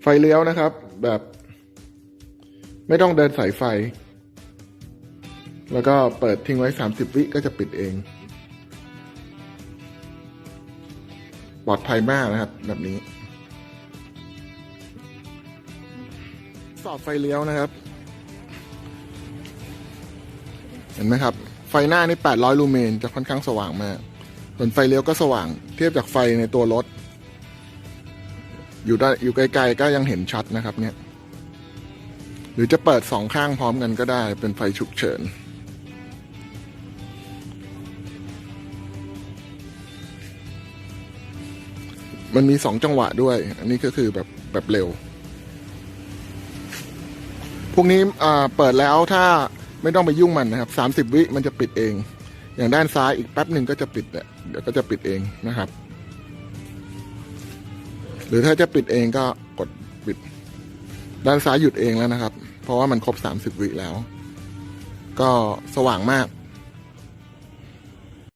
ไฟเลี้ยวนะครับ แบบ ไม่ต้องเดินสายไฟ แล้วก็เปิดทิ้งไว้ 30 วิก็จะปิดเอง ปลอดภัยมากนะครับ แบบนี้ สอบไฟเลี้ยวนะครับ เห็นไหมครับ ไฟหน้านี่ 800 ลูเมน จะค่อนข้างสว่างมากส่วนไฟเลี้ยวก็สว่าง เทียบจากไฟในตัวรถ อยู่ได้อยู่ไกลๆก็ยังเห็นชัดนะครับ เนี่ย หรือจะเปิดสองข้างพร้อมกันก็ได้เป็นไฟฉุกเฉิน มันมีสองจังหวะด้วย อันนี้ก็คือแบบแบบเร็ว พวกนี้เปิดแล้วถ้าไม่ต้องไปยุ่งมันนะครับสามสิบวิมันจะปิดเอง อย่างด้านซ้ายอีกแป๊บหนึ่งก็จะปิดเนี่ยเดี๋ยวก็จะปิดเองนะครับ รือถ้าจะปิดเองก็กดปิด ด้านซ้ายหยุดเองแล้วนะครับ เพราะว่ามันครบสามสิบวิแล้ว ก็สว่างมาก